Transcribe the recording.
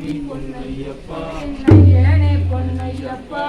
பொன்னையப்பா. என்னையனே பொன்னையப்பா.